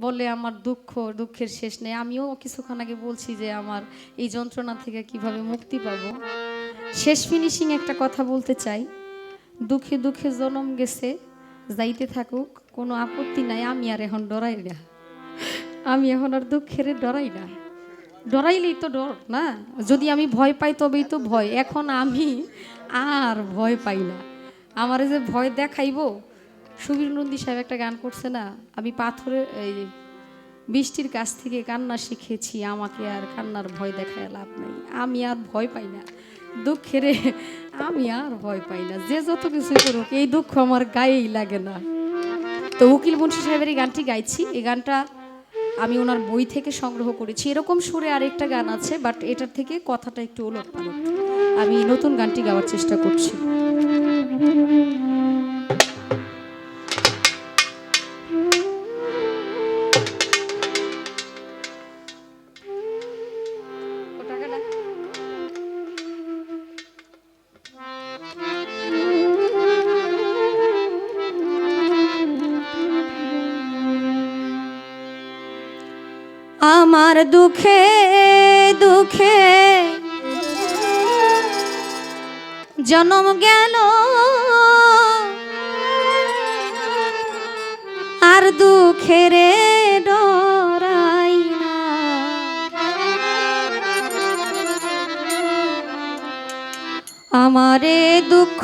বলে আমার দুঃখ, দুঃখের শেষ নেই। আমিও কিছুক্ষণ আগে বলছি যে আমার এই যন্ত্রণা থেকে কীভাবে মুক্তি পাবো। শেষ ফিনিশিং একটা কথা বলতে চাই। দুঃখে দুঃখে জনম গেছে, যাইতে থাকুক, কোনো আপত্তি নাই, আমি আর এখন ডরাই না। আমি এখন আর দুঃখের ডরাই না। ডরাইলেই তো ডর, না? যদি আমি ভয় পাই তবেই তো ভয়। এখন আমি আর ভয় পাই না। আমার যে ভয় দেখাইবো সুবীর নন্দী সাহেব একটা গান করছে না? আমি পাথরের এই বৃষ্টির কাছ থেকে কান্না শিখেছি, আমাকে আর কান্নার ভয় দেখায় লাভ নেই। আমি আর ভয় পাই না। দুঃখেরে আমি আর ভয় পাই না। যে যত কিছু করুক, এই দুঃখ আমার গায়েই লাগে না। তো উকিল মুন্সি সাহেবের এই গানটি গাইছি। এই গানটা আমি ওনার বই থেকে সংগ্রহ করেছি। এরকম সুরে আরেকটা গান আছে, বাট এটার থেকে কথাটা একটু ওলট আমি নতুন গানটি গাওয়ার চেষ্টা করছি। আমার দুঃখে দুঃখে। জনম গেল। আর দুঃখের ডরাই না। আমারে দুঃখ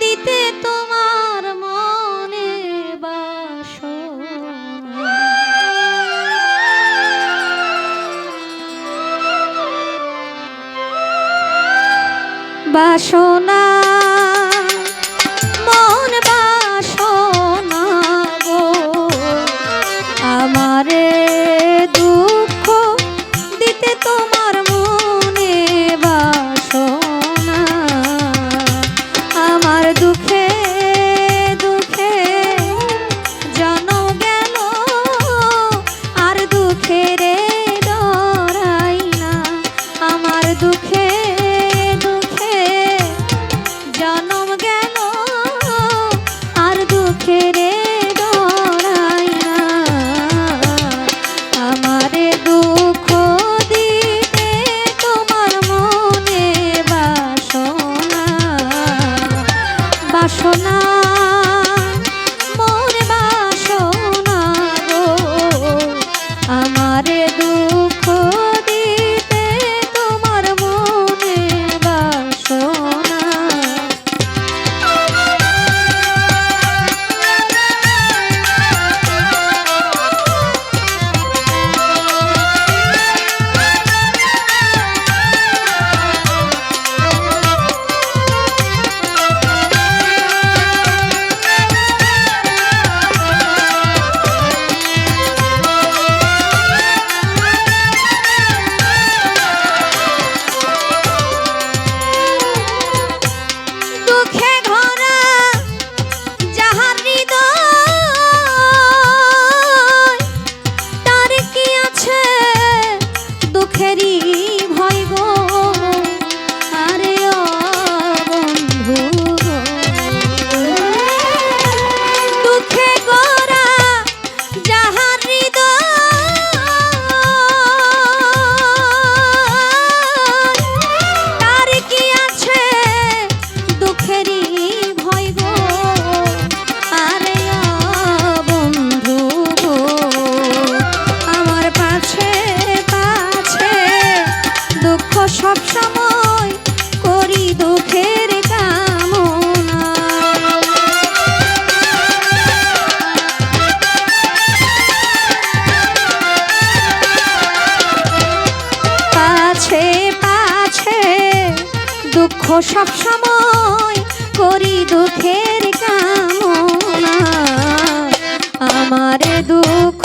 দিতে বাসনা মন বাসনা গো। আমারে দুঃখ দিতে তোমার মনে বাসনা। আমার দুঃখে সব সময় করি দুঃখের কামনা। পাছে পাছে, দুঃখ সব সময় করি দুঃখের কামনা। আমার দুঃখ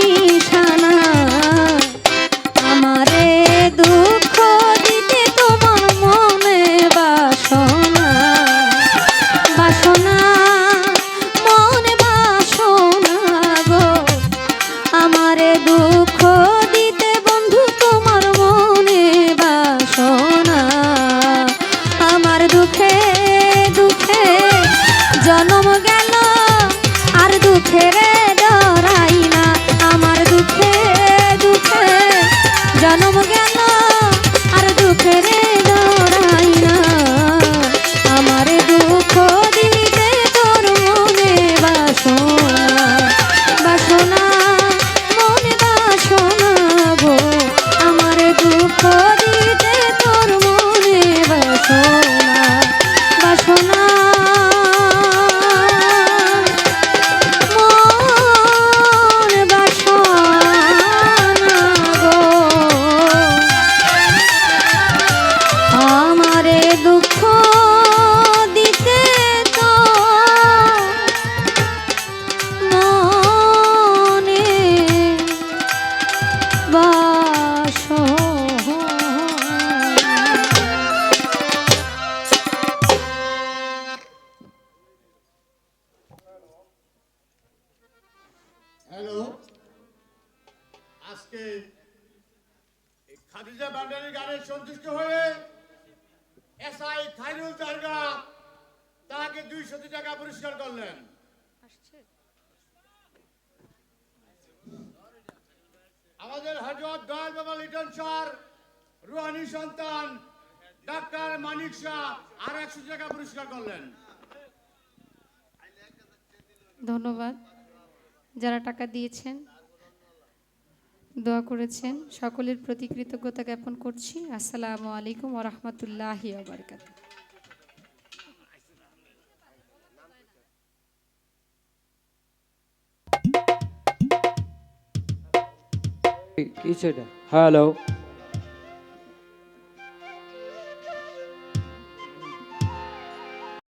গানে সন্তুষ্ট হয়ে এসআই খাইরুল দারগা তাকে দুইশো টাকা পুরস্কার করলেন। আমাদের হজরত দয়াল বাবা লিটন স্যার রুহানি সন্তান ডাক্তার মানিক শাহ আর একশো টাকা পুরস্কার করলেন। ধন্যবাদ। যারা টাকা দিয়েছেন দোয়া করেছেন। সকলের প্রতি কৃতজ্ঞতা জ্ঞাপন করছি। আসসালামু আলাইকুম ওরহমতুল্লাহি আবরকাত হ্যালো